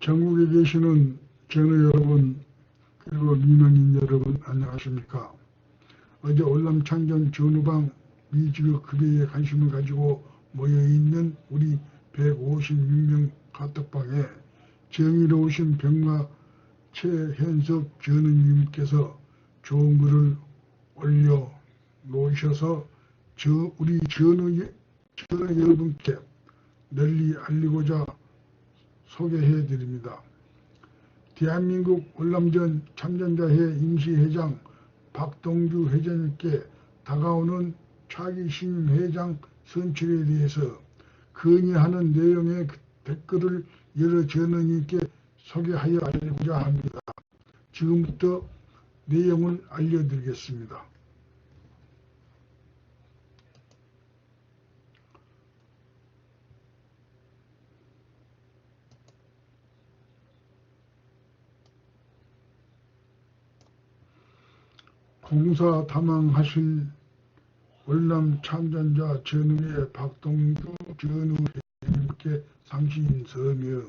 전국에 계시는 전우 여러분 그리고 민원인 여러분 안녕하십니까? 어제 월남창전 전우방 미지구 급여에 관심을 가지고 모여있는 우리 156명 카톡방에 정의로우신 병마 최현석 전우님께서 좋은 글을 올려 놓으셔서 저 우리 전우, 전우 여러분께 널리 알리고자 소개해 드립니다. 대한민국 월남전 참전자회 임시회장 박동주 회장님께 다가오는 차기 신임 회장 선출에 대해서 건의하는 내용의 댓글을 여러 전원님께 소개하여 알리고자 합니다. 지금부터 내용을 알려드리겠습니다. 공사 담당하실 월남 참전자 전우의 박동주 전우 회장님께 상신 서명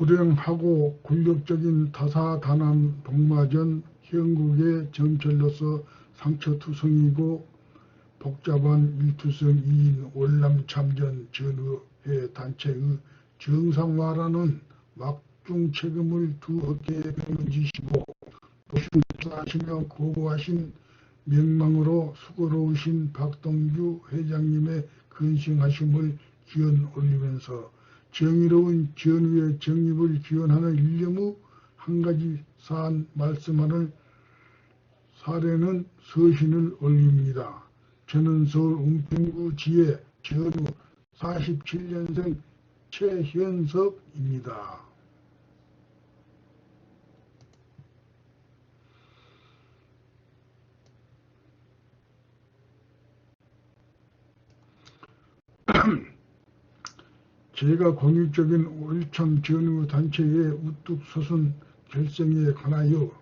불행하고 굴욕적인 다사다난 동마전 형국의 정철로서 상처투성이고 복잡한 일투성 이인 월남참전 전후회 단체의 정상화라는 막중 책임을 두 어깨에 메어지시고 도심하시며 고고하신 명망으로 수고로우신 박동주 회장님의 근심하심을 기원 올리면서 정의로운 전후의 정립을 기원하는 일념의 한 가지 사안 말씀하는 사례는 서신을 올립니다. 저는 서울 은평구 지혜 전후 47년생 최현석입니다. 제가 공익적인 월참 전후 단체의 우뚝 솟은 결성에 관하여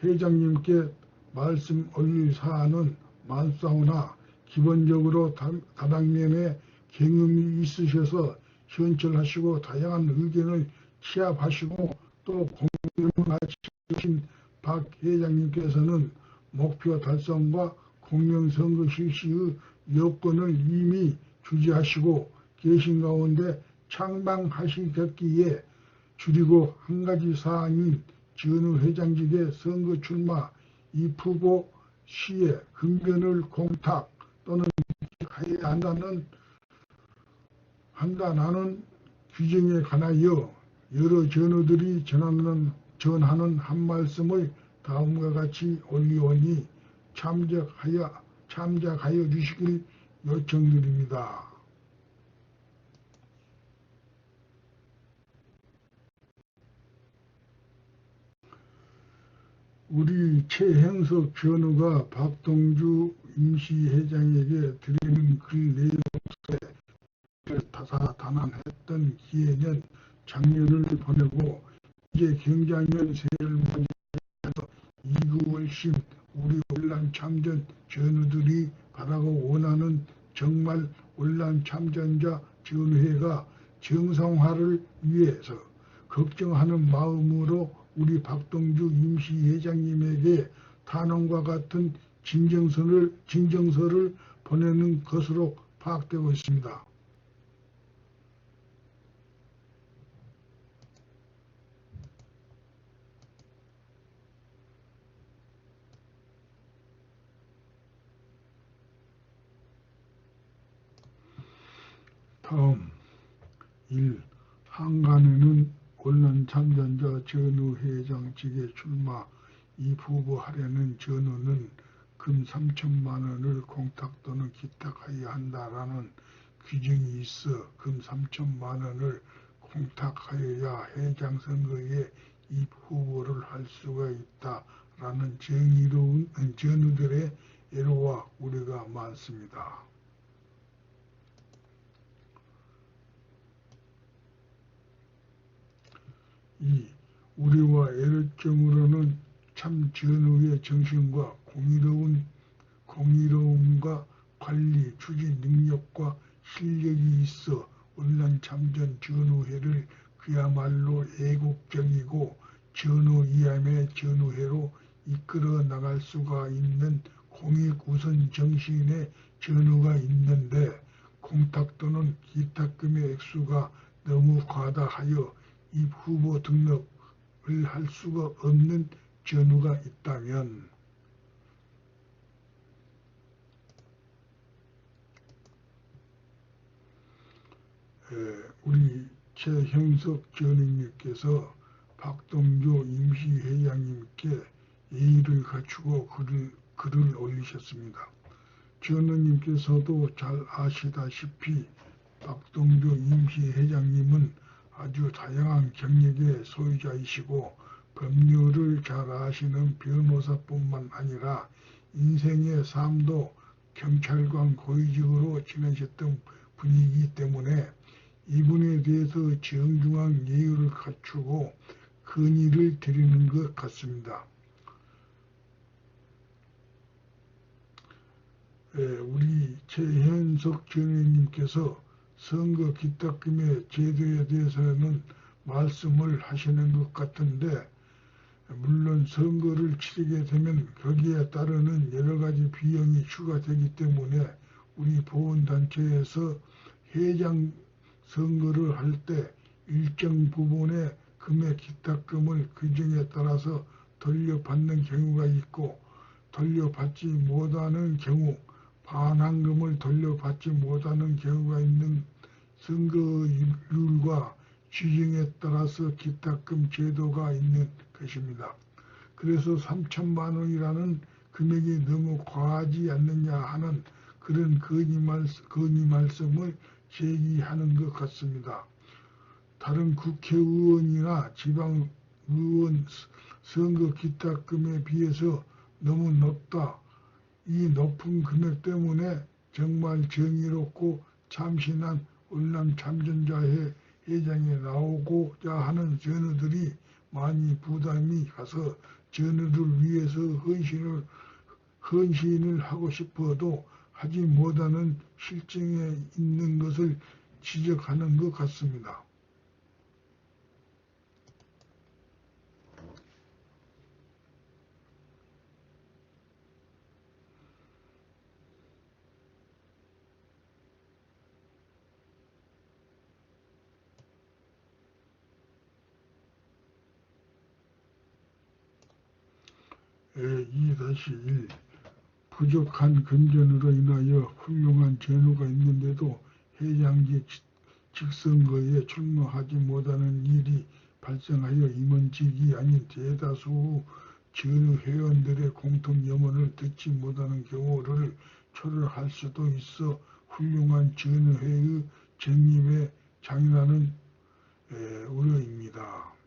회장님께 말씀 올릴 사안은 많사오나 기본적으로 다당면에 경험이 있으셔서 현철하시고 다양한 의견을 취합하시고 또 공명을 하신 박 회장님께서는 목표 달성과 공명선거 실시의 여건을 이미 주지하시고 계신 가운데 창방하시겠기에 줄이고 한 가지 사항인 전후 회장직의 선거 출마 이프고 시에 근변을 공탁 또는 해야 한다는 한다는 규정에 관하여 여러 전우들이 전하는 전하는 한 말씀을 다음과 같이 올리오니 참작하여 참작하여 주시길 요청드립니다. 우리 최행석 변호가 박동주 임시회장에게 드리는 글 내용에 다사다난했던 기회는 작년을 보내고 이제 경자년 새해를 맞이해서 이구월심 우리 올란 참전 전우들이 바라고 원하는 정말 올란 참전자 전회가 정상화를 위해서 걱정하는 마음으로 우리 박동주 임시회장님에게 탄원과 같은 진정서를, 진정서를 보내는 것으로 파악되고 있습니다. 다음 1. 한간에는 언론 참전자 전우 회장직에 출마 이 후보하려는 전우는 금 3천만 원을 공탁 또는 기탁하여야 한다라는 규정이 있어 금 3천만 원을 공탁하여야 회장 선거에 입 후보를 할 수가 있다라는 정의로운 전우들의 애로와 우려가 많습니다. 2. 우리와 애로점으로는 참 전후의 정신과 공의로운 공의로움과 관리 추진 능력과 실력이 있어 온란 참전 전후회를 그야말로 애국적이고 전후 이함의 전후회로 이끌어 나갈 수가 있는 공익 우선 정신의 전후가 있는데 공탁 또는 기탁금의 액수가 너무 과다하여 이 후보 등록을 할 수가 없는 전후가 있다면 우리 최형석 전행님께서 박동조 임시회장님께 예의를 갖추고 글을, 글을 올리셨습니다. 전우님께서도 잘 아시다시피 박동조 임시회장님은 아주 다양한 경력의 소유자이시고 법률을 잘 아시는 변호사뿐만 아니라 인생의 삶도 경찰관 고위직으로 지내셨던 분이기 때문에 이분에 대해서 정중한 예의를 갖추고 건의를 드리는 것 같습니다. 예, 우리 최현석 전회님께서 선거 기탁금의 제도에 대해서는 말씀을 하시는 것 같은데 물론 선거를 치르게 되면 거기에 따르는 여러 가지 비용이 추가되기 때문에 우리 보훈단체에서 회장 선거를 할 때 일정 부분의 금액 기탁금을 규정에 따라서 돌려받는 경우가 있고 돌려받지 못하는 경우 반환금을 돌려받지 못하는 경우가 있는 선거율과 지정에 따라서 기탁금 제도가 있는 것입니다. 그래서 3천만 원이라는 금액이 너무 과하지 않느냐 하는 그런 건의, 말씀, 건의 말씀을 제기하는 것 같습니다. 다른 국회의원이나 지방의원 선거 기탁금에 비해서 너무 높다. 이 높은 금액 때문에 정말 정의롭고 참신한 월남 참전자의 회장에 나오고자 하는 전우들이 많이 부담이 가서 전우를 위해서 헌신을 헌신을 하고 싶어도 하지 못하는 실정에 있는 것을 지적하는 것 같습니다. 2-1 부족한 금전으로 인하여 훌륭한 전후가 있는데도 회장직 직선거에 출마하지 못하는 일이 발생하여 임원직이 아닌 대다수 전후 회원들의 공통 염원을 듣지 못하는 경우를 초래할 수도 있어 훌륭한 전후회의 정립에 장애하는 우려입니다.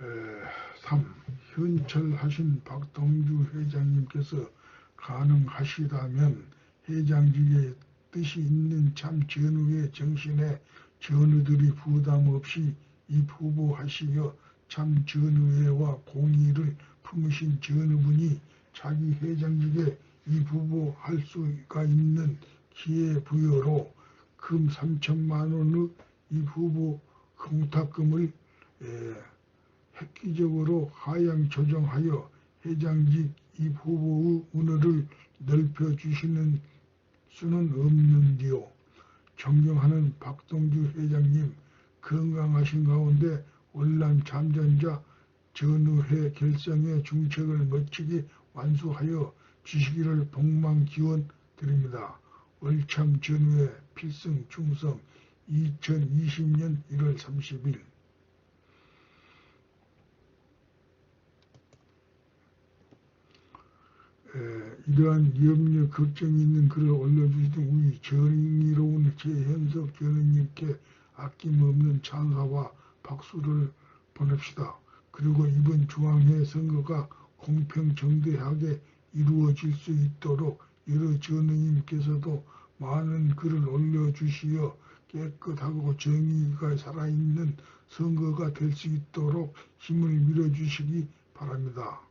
3. 현철하신 박동주 회장님께서 가능하시다면 회장직의 뜻이 있는 참 전후의 정신에 전우들이 부담 없이 입후보하시려 참 전우회와 공의를 품으신 전우분이 자기 회장직에 입후보할 수가 있는 기회 부여로 금 3천만 원의 입후보 공탁금을 획기적으로 하향 조정하여 회장직 이 후보의 운을 넓혀주시는 수는 없는디요. 존경하는 박동주 회장님 건강하신 가운데 월남 잠전자 전후회 결성의 중책을 멋지게 완수하여 주시기를 복망 기원 드립니다. 월참 전후회 필승 충성 2020년 1월 30일 이러한 염려 걱정이 있는 글을 올려주시던 우리 정의로운 최현석 전원님께 아낌없는 찬사와 박수를 보냅시다. 그리고 이번 중앙회 선거가 공평정대하게 이루어질 수 있도록 여러 전우님께서도 많은 글을 올려주시어 깨끗하고 정의가 살아있는 선거가 될 수 있도록 힘을 밀어주시기 바랍니다.